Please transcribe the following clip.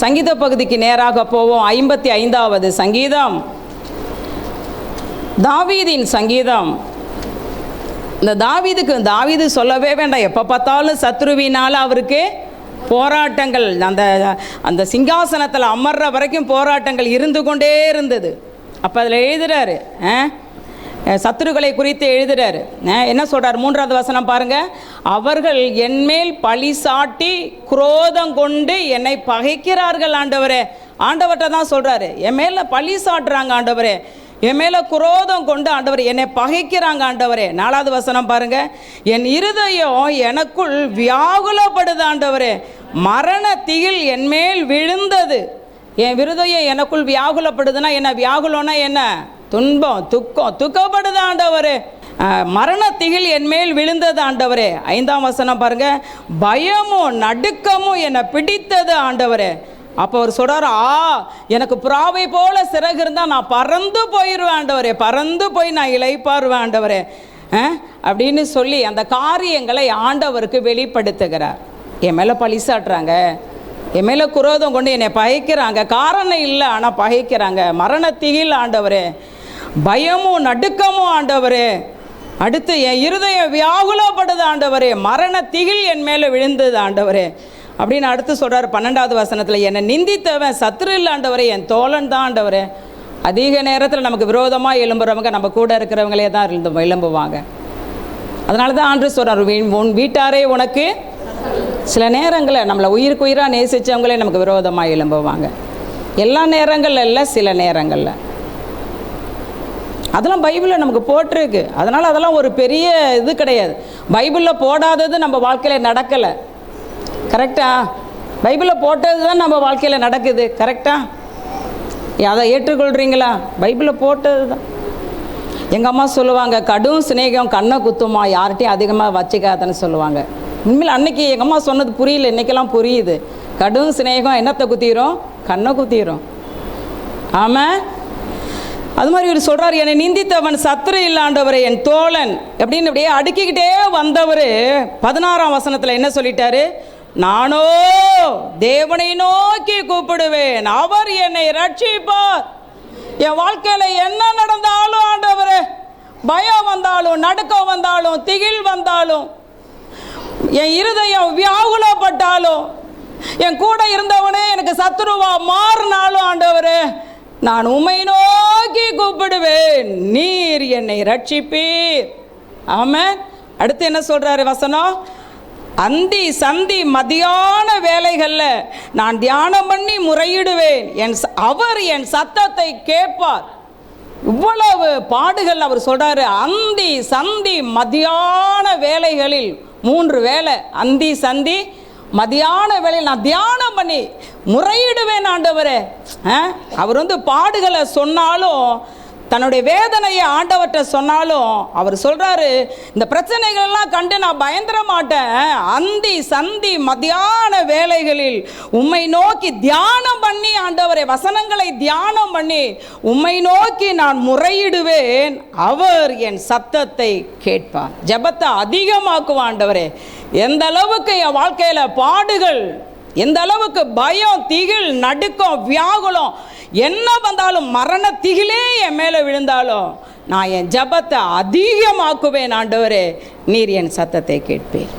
சங்கீத பகுதிக்கு நேராக போவோம். ஐம்பத்தி ஐந்தாவது சங்கீதம். தாவீதின் சங்கீதம். இந்த தாவீதுக்கு தாவீது சொல்லவே வேண்டாம். எப்போ பார்த்தாலும் சத்ருவினால் அவருக்கு போராட்டங்கள் அந்த அந்த சிங்காசனத்தில் அமர்ற வரைக்கும் போராட்டங்கள் இருந்து கொண்டே இருந்தது. அப்போ அதில் எழுதுறாரு ஆ? சத்துருக்களை குறித்து எழுதுறாரு. என்ன சொல்கிறார் மூன்றாவது வசனம் பாருங்கள் அவர்கள் என்மேல் பழி சாட்டி குரோதம் கொண்டு என்னை பகைக்கிறார்கள் ஆண்டவரே. ஆண்டவர்கிட்ட தான் சொல்கிறாரு என் மேலே பழி சாட்டுறாங்க ஆண்டவரே. என் மேலே குரோதம் கொண்டு ஆண்டவர் என்னை பகைக்கிறாங்க ஆண்டவரே. நாலாவது வசனம் பாருங்க. என் இருதயம் எனக்குள் வியாகுலப்படுது ஆண்டவரே. மரண திகில் என்மேல் விழுந்தது. என் விருதயம் எனக்குள் வியாகுலப்படுதுன்னா என்ன? வியாகுலம்னா என்ன? துன்பம் துக்கம் துக்கப்படுது ஆண்டவரே. மரண திகில் என்மேல் விழுந்தது ஆண்டவரே. ஐந்தாம் வசனம் பாருங்க. பயமும் நடுக்கமும் என்னை பிடித்தது ஆண்டவரே. அப்போ அவர் சொல்கிறார் ஆ எனக்கு புறாவை போல சிறகு இருந்தால் நான் பறந்து போயிடுவேன் ஆண்டவரே. பறந்து போய் நான் இளைப்பாருவேன் ஆண்டவரே. அப்படின்னு சொல்லி அந்த காரியங்களை ஆண்டவருக்கு வெளிப்படுத்துகிறார். என் மேலே பழி சாட்டுறாங்க என் மேலே குரோதம் கொண்டு என்னை பகைக்கிறாங்க காரணம் இல்லை ஆனால் பகைக்கிறாங்க மரண திகில் ஆண்டவரே. பயமும் நடுக்கமும் ஆண்டவரே. அடுத்து என் இருதயம் வியாகுலப்படுது ஆண்டவரே. மரண திகில் என் மேலே விழுந்தது ஆண்டவரே. அப்படின்னு அடுத்து சொல்கிறார் பன்னெண்டாவது வசனத்தில் என்னை நிந்தித்தவன் சத்துரு இல்லாண்டவரே என் தோழன் தான் ஆண்டவரே. அதிக நேரத்தில் நமக்கு விரோதமாக எழும்புறவங்க நம்ம கூட இருக்கிறவங்களே தான் எழுந்து எழும்புவாங்க. அதனால தான் ஆண்டு சொல்கிறார் உன் வீட்டாரே உனக்கு சில நேரங்களில் நம்மளை உயிருக்கு உயிராக நேசித்தவங்களே நமக்கு விரோதமாக எழும்புவாங்க. எல்லா நேரங்களில் இல்லை சில நேரங்களில். அதெல்லாம் பைபிளில் நமக்கு போட்டிருக்கு. அதனால் அதெல்லாம் ஒரு பெரிய இது கிடையாது. பைபிளில் போடாதது நம்ம வாழ்க்கையில் நடக்கலை. கரெக்டா பைபிளில் போட்டது தான் நம்ம வாழ்க்கையில் நடக்குது. கரெக்டா அதை ஏற்றுக்கொள்கிறீங்களா பைபிளில் போட்டது தான் எங்கள் அம்மா சொல்லுவாங்க கடும் சிநேகம் கண்ணை குத்துமா யார்கிட்டையும் அதிகமாக வச்சுக்காதன்னு சொல்லுவாங்க. உண்மையில் அன்னைக்கு எங்கள் அம்மா சொன்னது புரியல. இன்னைக்கெல்லாம் புரியுது. கடும் சிநேகம் என்னத்தை குத்திரும்? கண்ணை குத்திரும். ஆமாம் அது மாதிரி இவர் சொல்கிறார் என்னை நிந்தித்தவன் சத்துரு இல்லாண்டவர் என் தோழன். அப்படின்னு அப்படியே அடுக்கிக்கிட்டே வந்தவர் பதினாறாம் வசனத்தில் என்ன சொல்லிட்டாரு? நானோ தேவனை நோக்கி கூப்பிடுவேன் அவர் என்னை ரட்சிப்பார். என் வாழ்க்கையில் என்ன நடந்தாலும் ஆண்டவர் பயம் வந்தாலும் நடுக்கம் வந்தாலும் திகில் வந்தாலும் என் இருதயம் வியாகுலப்பட்டாலும் என் கூட இருந்தவனே எனக்கு சத்துருவா மாறினாலும் ஆண்டவர் நான் உமை நோக்கி கூப்பிடுவேன். நீர் என்னை ரட்சிப்பீர் ஆமாம் அடுத்து என்ன சொல்கிறாரு வசனம்? அந்தி சந்தி மதியான வேலைகளில் நான் தியானம் பண்ணி முறையிடுவேன். என் அவர் என் சத்தத்தை கேட்பார். இவ்வளவு பாடுகள் அவர் சொல்கிறாரு அந்தி சந்தி மதியான வேலைகளில் மூன்று வேலை. அந்தி சந்தி மதியான வேலையில் நான் தியானம் பண்ணி முறையிடுவேன் ஆண்டவரே. ஆ? அவர் வந்து பாடுகளை சொன்னாலும் தன்னுடைய வேதனையை ஆண்டவர்கிட்ட சொன்னாலும் அவர் சொல்கிறாரு இந்த பிரச்சனைகள்லாம் கண்டு நான் பயந்துட மாட்டேன். அந்தி சந்தி மதியான வேலைகளில் உம்மை நோக்கி தியானம் பண்ணி ஆண்டவரே வசனங்களை தியானம் பண்ணி உம்மை நோக்கி நான் முறையிடுவேன். அவர் என் சத்தத்தை கேட்பார். ஜெபத்தை அதிகமாக்குவான் ஆண்டவரே. எந்த அளவுக்கு என் வாழ்க்கையில் பாடுகள் எந்த அளவுக்கு பயம் திகில் நடுக்கம் வியாகுலம் என்ன வந்தாலும் மரண திகிலே என் மேலே விழுந்தாலும் நான் என் ஜெபத்தை அதிகமாக்குவேன் ஆண்டவரே. நீர் என் சத்தத்தை கேட்பேன்